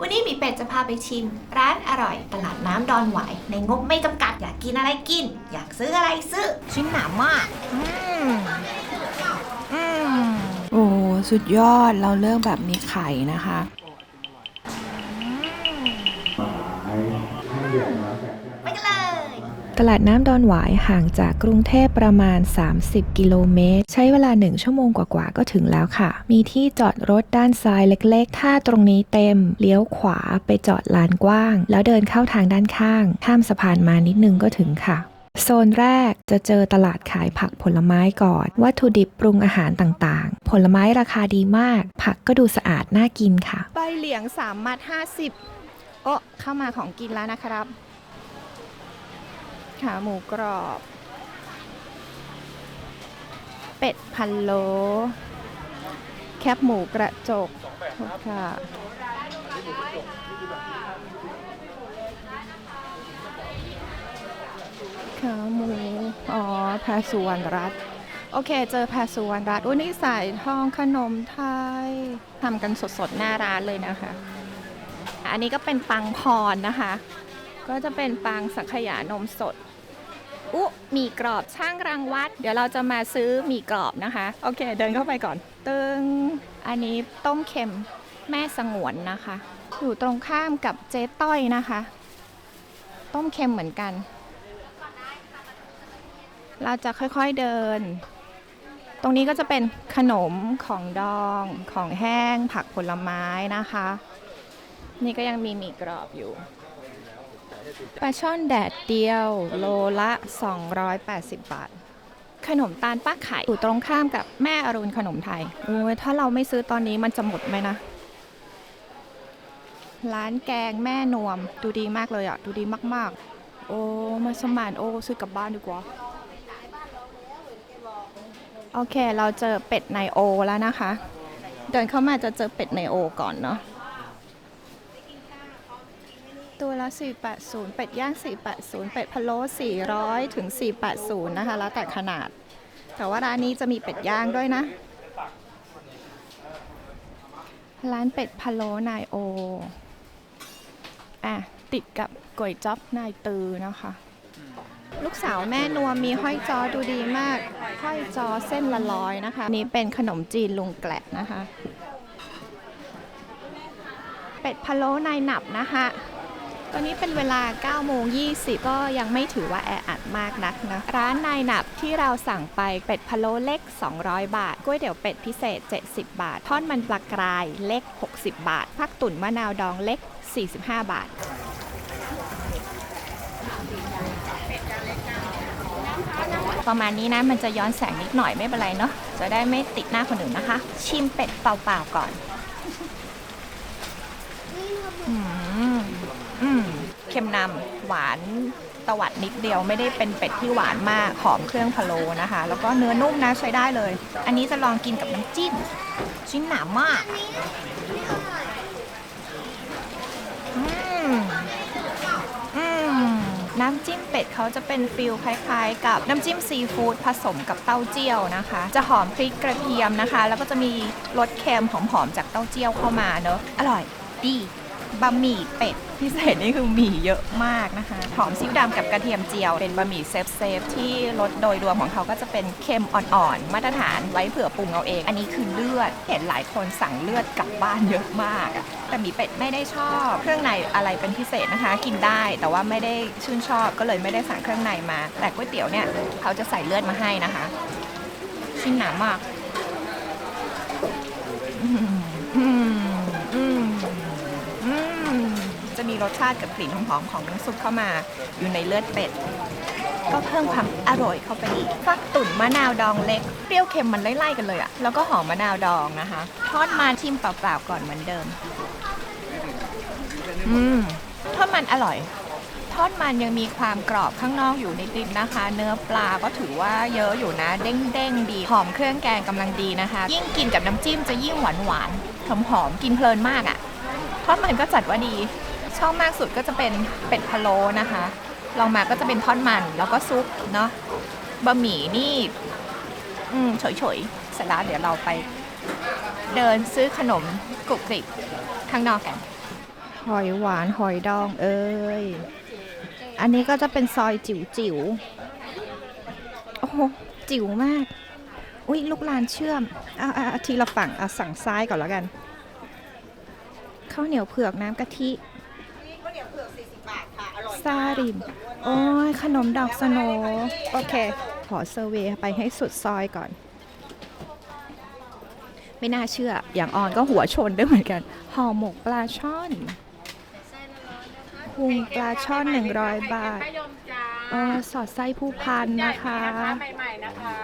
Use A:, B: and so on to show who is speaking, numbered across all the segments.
A: วันนี้มีเป็ดจะพาไปชิม ร้านอร่อยตลาดน้ำดอนหวายในงบไม่จำกัดอยากกินอะไรกิน อยากซื้ออะไรซื้อ ชิ้นหนามาก อืมอืม
B: โอ้สุดยอดเราเลือกแบบมีไข่นะคะ
A: ไปกันเลย
B: ตลาดน้ำดอนหวายห่างจากกรุงเทพประมาณ 30 กิโลเมตร ใช้เวลา 1 ชั่วโมงกว่าๆก็ถึงแล้วค่ะ มีที่จอดรถด้านซ้ายเล็กๆ ถ้าตรงนี้เต็ม เลี้ยวขวาไปจอดลานกว้าง แล้วเดินเข้าทางด้านข้าง ข้ามสะพานมานิดนึงก็ถึงค่ะโซนแรกจะเจอตลาดขายผักผลไม้ก่อน วัตถุดิบปรุงอาหารต่างๆ ผลไม้ราคาดีมาก ผักก็ดูสะอาดน่ากินค่ะ
C: ใบเหลียงสามมัดห้าสิบโอ้เข้ามาของกินแล้วนะครับ ขาหมูกรอบ เป็ดพันโล แคบหมูกระจกค่ะขาหมู อ๋อพรสุวรรณรัตน์โอเค เจอพรสุวรรณรัตน์อุ้ยนี่ใส่ทองขนมไทยทำกันสดๆ หน้าร้านเลยนะคะ อันนี้ก็เป็นปังพรนะคะ ก็จะเป็นปังสังขยานมสด อุ๊หมีกรอบช่างรังวัด เดี๋ยวเราจะมาซื้อหมีกรอบนะคะ โอเค เดินเข้าไปก่อน ตึงอันนี้ต้มเค็มแม่สงวนนะคะ อยู่ตรงข้ามกับเจ๊ต้อยนะคะ ต้มเค็มเหมือนกัน เราจะค่อยๆเดิน ตรงนี้ก็จะเป็นขนมของดองของแห้งผักผลไม้นะคะ นี่ก็ยังมีหมี่กรอบอยู่ ปลาช่อนแดดเดียวโลละ 280 บาท ขนมตาลป้าไข่อยู่ตรงข้ามกับแม่อรุณขนมไทยโอ้ยถ้าเราไม่ซื้อตอนนี้มันจะหมดไหมนะ ร้านแกงแม่นวม ดูดีมากเลยอะดูดีมากๆ โอ้มาสมานโอ้ซื้อกลับบ้านดีกว่าโอเค เราเจอเป็ดไนโอแล้วนะคะ เดินเข้ามาจะเจอเป็ดไนโอก่อนเนาะ ตัวละ 480 เป็ดย่าง 480 เป็ดพะโล้400 ถึง 480 นะคะ แล้วแต่ขนาด แต่ว่าร้านนี้จะมีเป็ดย่างด้วยนะ ร้านเป็ดพะโล้นายโอ อะ ติดกับก๋วยจ๊อบนายตือนะคะ ลูกสาวแม่นวมมีห้อยจอดูดีมาก ห้อยจอเส้นละร้อยนะคะ นี่เป็นขนมจีนลุงแกละนะคะ เป็ดพะโล้นายหนับนะคะ ตอนนี้เป็นเวลา9โมง20 ก็ยังไม่ถือว่าแออัดมากนักนะ ร้านนายหนับที่เราสั่งไปเป็ดพะโล้เล็ก 200 บาทก๋วยเตี๋ยวเป็ดพิเศษ 70 บาททอดมันปลากรายเล็ก 60 บาทผักตุ๋นมะนาวดองเล็ก 45 บาทประมาณนี้นะมันจะย้อนแสงนิดหน่อยไม่เป็นไรเนาะจะได้ไม่ติดหน้าคนอื่นนะคะ ชิมเป็ดเปล่าๆก่อน อืมอืมเค็มนำหวานตวัดนิดเดียวไม่ได้เป็นเป็ดที่หวานมากหอมเครื่องพะโล้นะคะ แล้วก็เนื้อนุ่มนะใช้ได้เลย อันนี้จะลองกินกับน้ำจิ้ม ชิ้นหนามากน้ำจิ้มเป็ดเขาจะเป็นฟิลคล้ายๆ กับน้ำจิ้มซีฟู้ดผสมกับเต้าเจี้ยวนะคะ จะหอมพริกกระเทียมนะคะ แล้วก็จะมีรสเค็มหอมๆจากเต้าเจี้ยวเข้ามาเนอะอร่อย ดีบะหมี่เป็ดพิเศษนี่คือหมี่เยอะมากนะคะหอมซีอิ๊วดำกับกระเทียมเจียว เป็นบะหมี่เซฟเซฟที่รสโดยรวมของเขาก็จะเป็นเค็มอ่อนๆ มาตรฐานไว้เผื่อปรุงเอาเอง อันนี้คือเลือด เห็นหลายคนสั่งเลือดกลับบ้านเยอะมากอะแต่หมี่เป็ดไม่ได้ชอบ เครื่องในอะไรเป็นพิเศษนะคะ กินได้แต่ว่าไม่ได้ชื่นชอบก็เลยไม่ได้สั่งเครื่องในมา แต่ก๋วยเตี๋ยวเนี่ยเขาจะใส่เลือดมาให้นะคะ ชิ้นหนามาก อืม รสชาติกับกลิ่นหอมๆของน้ำซุปเข้ามาอยู่ในเลือดเป็ด ก็เพิ่มความอร่อยเข้าไปอีกฟักตุ๋นมะนาวดองเล็ก เปรี้ยวเค็มมันไล่ๆกันเลยอะแล้วก็หอมมะนาวดองนะคะ ทอดมันชิมเปล่าๆก่อนเหมือนเดิม อืมทอดมันอร่อย ทอดมันยังมีความกรอบข้างนอกอยู่นิดๆนะคะ เนื้อปลาก็ถือว่าเยอะอยู่นะ เด้งๆดี หอมเครื่องแกงกำลังดีนะคะ ยิ่งกินกับน้ำจิ้มจะยิ่งหวานหวานๆหอมๆกินเพลินมากอะ่ะทอดมันก็จัดว่าดี ชอบมากสุดก็จะเป็นเป็ดพะโล้นะคะลองมาก็จะเป็นทอดมันแล้วก็ซุปเนาะบะหมี่นี่ อืมเฉยๆเสร็จแล้วเดี๋ยวเราไป เดินซื้อขนมกรุบกริบข้างนอกกัน หอยหวานหอยดองเอ้ย อันนี้ก็จะเป็นซอยจิ๋วจิ๋วโอ้โหจิ๋วมาก อุ้ยลูกลานเชื่อมอะอะอะทีละฝั่งอะสั่งซ้ายก่อนแล้วกันข้าวเหนียวเผือกน้ำกะทิ ซาดิมโอ้ย ขนมดอกสโนว์โอเค ขอเซอร์เวย์ไปให้สุดซอยก่อน ไม่น่าเชื่อ อย่างออนก็หัวชนด้วยเหมือนกัน ห่อหมกปลาช่อนพุงปลาช่อน 100 บาทเออสอดไส้ผู้พันนะคะ
D: ใหม่ๆนะคะ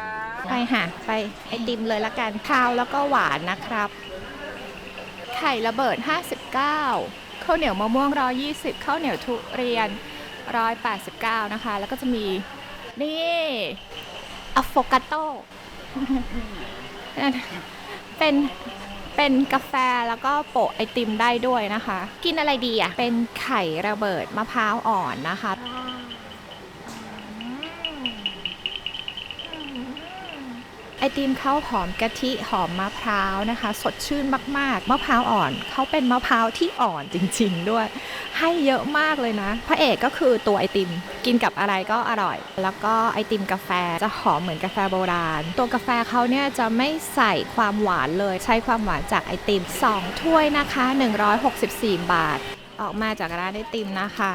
C: ไปหาไปไอติมเลยละกันข้าวแล้วก็หวานนะครับ ไข่ระเบิด 59ข้าวเหนียวมะม่วง 120ข้าวเหนียวทุเรียน 189 นะคะ แล้วก็จะมีนี่อะโฟกาโตเป็นเป็นกาแฟแล้วก็โปะไอติมได้ด้วยนะคะ กินอะไรดีอะ เป็นไข่ระเบิดมะพร้าวอ่อนนะคะ ไอติมข้าวหอมกะทิหอมมะพร้าวนะคะ สดชื่นมากๆ มะพร้าวอ่อนเขาเป็นมะพร้าวที่อ่อนจริง ๆ ด้วย ให้เยอะมากเลยนะ พระเอกก็คือตัวไอติม กินกับอะไรก็อร่อย แล้วก็ไอติมกาแฟจะหอมเหมือนกาแฟโบราณ ตัวกาแฟเขาเนี่ยจะไม่ใส่ความหวานเลย ใช้ความหวานจากไอติม 2 ถ้วยนะคะ 164 บาท ออกมาจากร้านไอติมนะคะ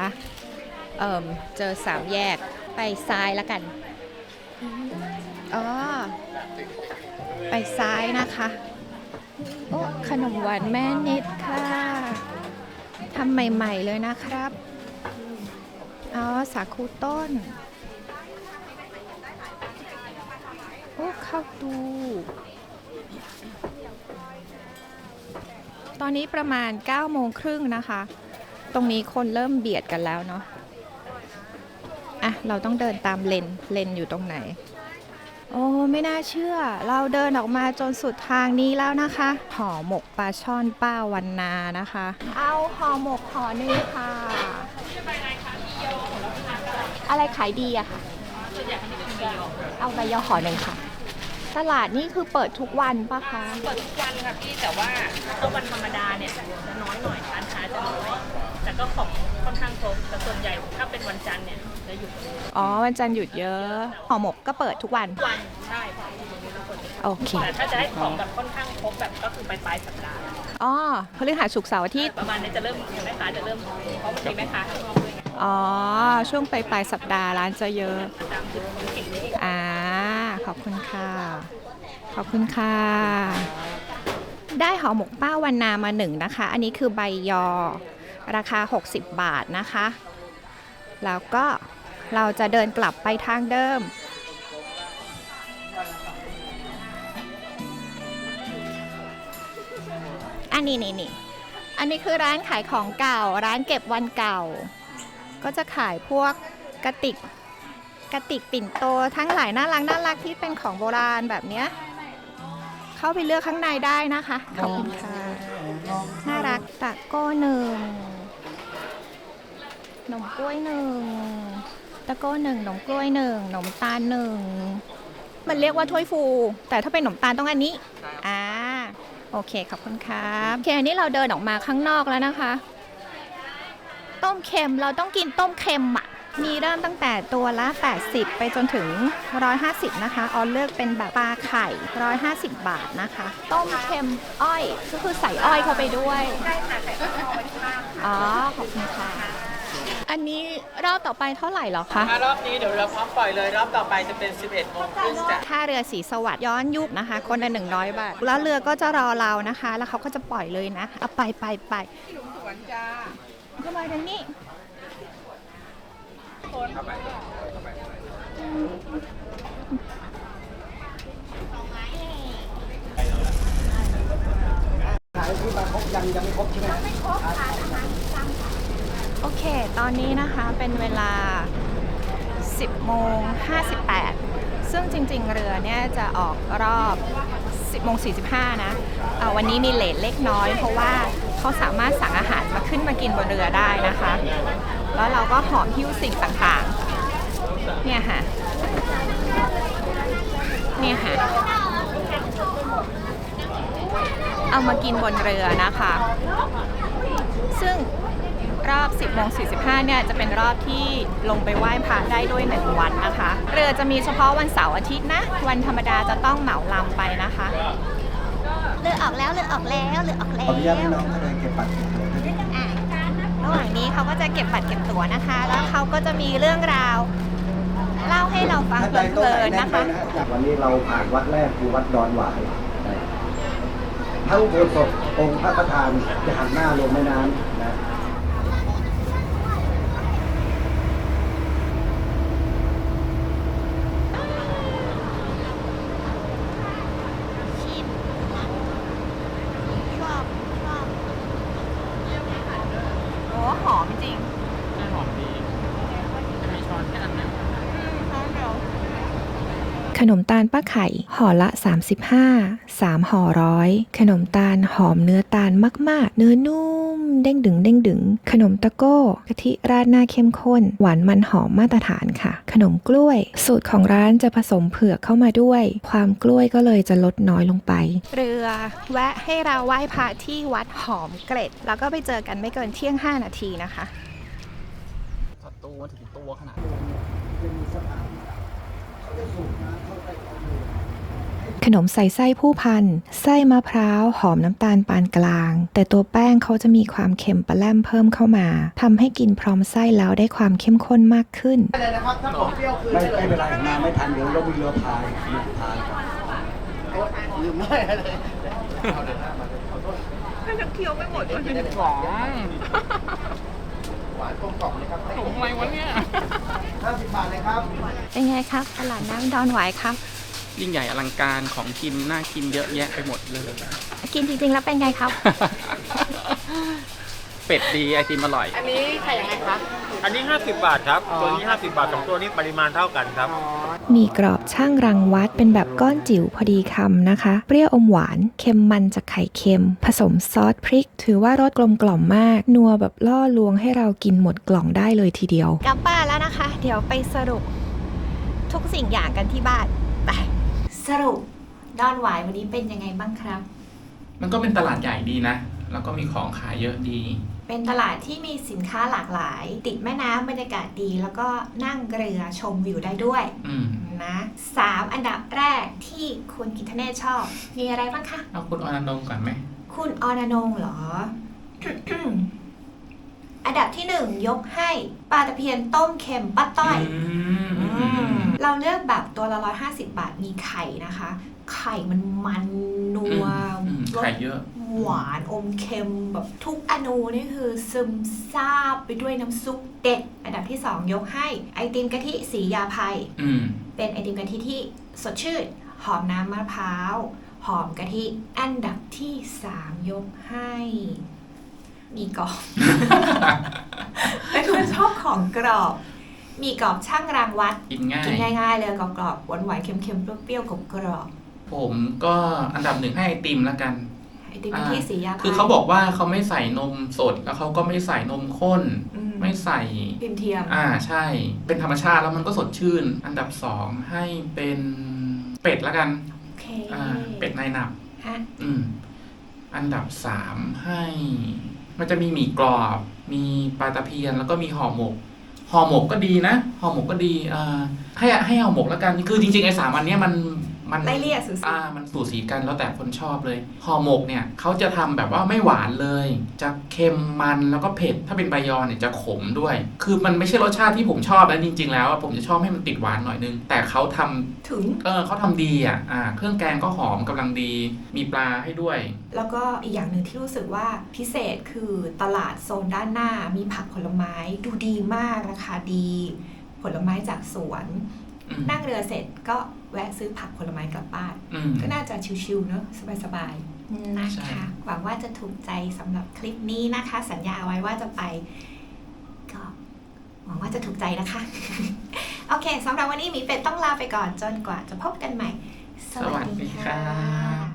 C: เอิมเจอสามแยกไปซ้ายแล้วกันอ๋อ ไปซ้ายนะคะ โอ้ขนมหวานแม่นิดค่ะทำใหม่ ๆ เลยนะครับอ๋อสาคูต้น โอ้ข้าวตูตอนนี้ประมาณ9โมงครึ่งนะคะ ตรงนี้คนเริ่มเบียดกันแล้วเนาะ อะ เราต้องเดินตามเลน เลนอยู่ตรงไหน โอ้ไม่น่าเชื่อ เราเดินออกมาจนสุดทางนี้แล้วนะคะห่อหมกปลาช่อนป้าวันนานะคะ เอาห่อหมกห่อหนึงค่ะอะไรขายดีอะค่ะเอาใบยอห่อหนึ่งค่ะ ตลาดนี่คือเปิดทุกวันปะคะ
D: เปิดทุกวันค่ะพี่แต่ว่าถ้าวันธรรมดาเนี่ยจะน้อยหน่อยร้านค้าจะน้อย แต่ก็ของค่อนข้างครบแต่ส่วนใหญ่ถ้าเป็นวันจันทร์เนี่ยจะหยุดทุก
C: อ๋อวันจันทร์หยุดเยอะห่อหมกก็เปิดทุกวัน
D: วันใช่ค่ะที่นี้ทุกคน
C: โอเค
D: แต่ถ้าจะให้ของแบบค่อนข้างครบแบบก็คือไปปลายสัปดาห์
C: อ๋อพฤหัสศุกร์เสาร์อาทิตย์
D: ประมาณนี้จะเริ่มแม่ค้าจะเริ่มเพราะบางทีแม่ค้าข้างนอกด้วยไง
C: อ๋อ ช่วงปลายปลายๆสัปดาห์ร้านจะเยอะ
D: ตามจุดคนเก่งนี่
C: อ่าขอบคุณค่ะ ขอบคุณค่ะ ได้ห่อหมกป้าวันนามาหนึ่งนะคะ อันนี้คือใบยอ ราคา 60 บาทนะคะ แล้วก็เราจะเดินกลับไปทางเดิม อันนี้นี่นี่อันนี้คือร้านขายของเก่า ร้านเก็บวันเก่า ก็จะขายพวกกระติกกระติกปิ่นโตทั้งหลายน่ารักน่ารักที่เป็นของโบราณแบบเนี้ยเข้าไปเลือกข้างในได้นะคะ ขอบคุณค่ะ น่ารักตะโก้หนึ่ง นมกล้วยหนึ่งตะโก้หนึ่งหนมกล้วยหนึ่งหนมตาลหนึ่งมันเรียกว่าถ้วยฟู แต่ถ้าเป็นหนมตาลต้องอันนี้อ่าโอเคขอบคุณครับโอเคอันนี้เราเดินออกมาข้างนอกแล้วนะคะ ต้มเค็มเราต้องกินต้มเค็มอะมีเริ่มตั้งแต่ตัวละ 80 ไปจนถึง 150 นะคะ ออนเลือกเป็นแบบปลาไข่ 150 บาทนะคะ ต้มเค็มอ้อย ก็คือใส่อ้อยเข้าไปด้วยอ๋อ ขอบคุณค่ะ อันนี้รอบต่อไปเท่าไหร่เหรอคะ
E: ถ้ารอบนี้เดี๋ยวเราพร้อมปล่อยเลยรอบต่อไปจะเป็น 11โมงครึ่งจ้ะ
C: ท่าเรือสีสวัสดิ์ย้อนยุคนะคะ คนละหนึ่งร้อยบาท แล้วเรือก็จะรอเรานะคะ แล้วเขาก็จะปล่อยเลยนะ เอาไปไปไปก็มาทางนี้ โอเค ตอนนี้นะคะเป็นเวลา 10โมง58 ซึ่งจริงๆ เรือเนี่ยจะออกรอบ 10โมง45 นะเอ่อวันนี้มีเลทเล็กน้อย เพราะว่าเขาสามารถสั่งอาหารมาขึ้นมากินบนเรือได้นะคะ แล้วเราก็หอมหิ้วสิ่งต่างๆ เนี่ยค่ะ เนี่ยค่ะ เอามากินบนเรือนะคะ ซึ่ง
F: อบ 10โมง45 เนี่ยจะเป็นรอบที่ลงไปไหว้พระได้ด้วยหนึ่งวันนะคะ เรือจะมีเฉพาะวันเสาร์อาทิตย์นะ วันธรรมดาจะต้องเหมาลำไปนะคะ
C: เรือออกแล้วเรือออกแล้วเรือออกแล้
G: ขอ
C: ว
G: อนุญาตให้น้องเขาเลยเก็บบัตรเก็บตั๋วด้วย
C: อะระหว่างนี้เขาก็จะเก็บบัตรเก็บตั๋วนะคะ แล้วเขาก็จะมีเรื่องราว เล่าให้เราฟัง
G: ถ้า
C: เพ
G: ใจต้อง
C: ลิ
G: ไหน
C: นๆ
G: แน่
C: นะ
G: นไป
C: คะ
G: นะฮะจากวันนี้เราผ่านวัดแรกคือวัดดอนหวายพระอุโบสถองค์พระประธานจะหันหน้าลงแม่น้ำนะ
C: ชิมชอบชอบ
F: โอ้หอมจริง
E: น่าหอมดีจะมีช้อนแค่อันเดียว
B: ข นมตาลป้าไข่ห่อละ 35 3ห่อร้อยขนมตาลหอมเนื้อตาลมาก ๆ เนื้อนุ่ม เด้งดึงเด้งดึง ขนมตะโก้กะทิราดหน้าเข้มข้น หวานมันหอมมาตรฐานค่ะ ขนมกล้วย สูตรของร้านจะผสมเผือกเข้ามาด้วย ความกล้วยก็เลยจะลดน้อยลงไป
F: เรือแวะให้เราไหว้พระที่วัดหอมเกร็ด แล้วก็ไปเจอกันไม่เกินเที่ยง 5 นาทีนะคะ
E: สัตว์ถึงตัวขนาด
B: ข นมใส่ไส้ผู้พัน ไส้มะพร้าว หอมน้ำตาลปานกลาง แต่ตัวแป้งเขาจะมีความเค็มปลาแลมเพิ่มเข้ามาทำให้กินพร้อมไส้แล้วได้ความเข้มข้นมากขึ้น
G: ไม่ไม่เป็นไรมาไม่ทันเดี๋ยวเรามีเรือพายเรือพายลืมไม่เลย
E: สอง
G: หวานกลมกล่อมเลยครับ
E: ถุงอะไรวะเนี่ย
G: ห้าสิบบาทเลยครับ
F: เป็นไงครับตลาดน้ำดอนหวายครับ
E: ยิ่งใหญ่อลังการของกินน่ากินเยอะแยะไปหมดเลย
F: กินจริงๆแล้วเป็นไงครับ
E: เป็ดดีไอติมอร่อย
H: อันนี้50 บาทครับตัวนี้ 50 บาทสองตัวนี้ปริมาณเท่ากันครับ
B: มีกรอบช่างรังวัดเป็นแบบก้อนจิ๋วพอดีคำนะคะ เปรี้ยวอมหวานเค็มมันจากไข่เค็ม ผสมซอสพริก ถือว่ารสกลมกล่อมมาก นัวแบบล่อลวงให้เรากินหมดกล่องได้เลยทีเดียว
F: กลับบ้านแล้วนะคะ เดี๋ยวไปสรุปทุกสิ่งอย่างกันที่บ้าน ไป
C: สรุปดอนหวายวันนี้เป็นยังไงบ้างครับ
I: มันก็เป็นตลาดใหญ่ดีนะ แล้วก็มีของขายเยอะดี
C: เป็นตลาดที่มีสินค้าหลากหลาย ติดแม่น้ำบรรยากาศดี แล้วก็นั่งเรือชมวิวได้ด้วย
I: อืม
C: นะสามอันดับแรกที่คุณกิตเนศชอบ มีอะไรบ้างคะ
I: เอาคุณอนันดงก่อนไหม
C: คุณออนอนงเหรอ อันดับที่หนึ่งยกให้ปลาตะเพียนต้มเค็มป้าต้อย
I: อืมอืมอืมอืม
C: เราเลือกแบบตัวละร้อยห้าสิบบาทมีไข่นะคะ ไข่มันมันนัว
I: อืม
C: รส
I: ไข่เยอะ
C: หวานอมเค็มแบบทุกอนูนี่คือซึมซาบไปด้วยน้ำซุปเด็ด อันดับที่สองยกให้ไอติมกะทิสียาภัย
I: อืม
C: เป็นไอติมกะทิที่สดชื่น หอมน้ำมะพร้าว หอมกะทิ อันดับที่สามยกให้ มีกรอบ เป็นคนชอบของกรอบ มีกรอบช่างรางวัด
I: กินง่าย
C: กินง่ายๆเลยกรอบๆหวานหวานๆเค็มๆเปรี้ยวๆกรอบ
I: ผมก็อันดับหนึ่งให้ไอติมแล้วกัน
C: ๆไอติมกะทิสียาพาย
I: คือเขาบอกว่าเขาไม่ใส่นมสด แล้วเขาก็ไม่ใส่นมข้น
C: อืม
I: ไม่ใส่
C: พิมพ์เทียม
I: อ่าใช่ เป็นธรรมชาติแล้วมันก็สดชื่น อันดับสองให้เป็นเป็ดแล้วกัน
C: โอเค
I: อ่าเป็ดนายหนับ
C: ฮะ
I: อืมอันดับสามให้ มันจะมีหมี่กรอบ มีปลาตะเพียน แล้วก็มีห่อหมก ห่อหมกก็ดีนะ ห่อหมกก็ดีอ่าให้ให้ห่อหมกแล้วกัน คือจริงๆไอ้สามอันเนี้ยมัน มัน
C: ไล่เลี่ยสุด
I: อ่ามันสูสีกันแล้วแต่คนชอบเลยห่อหมกเนี่ยเขาจะทำแบบว่าไม่หวานเลย จะเค็มมันแล้วก็เผ็ด ถ้าเป็นใบยอเนี่ยจะขมด้วย คือมันไม่ใช่รสชาติที่ผมชอบนะจริง ๆ แล้วอะผมจะชอบให้มันติดหวานหน่อยนึง แต่เขาทำ
C: ถึง
I: เออเขาทำดีอะอ่าเครื่องแกงก็หอมกำลังดี มีปลาให้ด้วย
C: แล้วก็อีกอย่างหนึ่งที่รู้สึกว่าพิเศษคือตลาดโซนด้านหน้ามีผักผลไม้ดูดีมากราคาดี ผลไม้จากสวน
I: อืม
C: นั่งเรือเสร็จก็ แวะซื้อผักผลไม้กลับบ้าน
I: อืม
C: ก็น่าจะชิวๆเนอะสบายๆนะ
I: ใช่
C: คะ หวังว่าจะถูกใจสำหรับคลิปนี้นะคะ สัญญาเอาไว้ว่าจะไป ก็หวังว่าจะถูกใจนะคะ โอเคสำหรับวันนี้หมีเป็ดต้องลาไปก่อนจนกว่าจะพบกันใหม่
I: สวัสดีค่ะ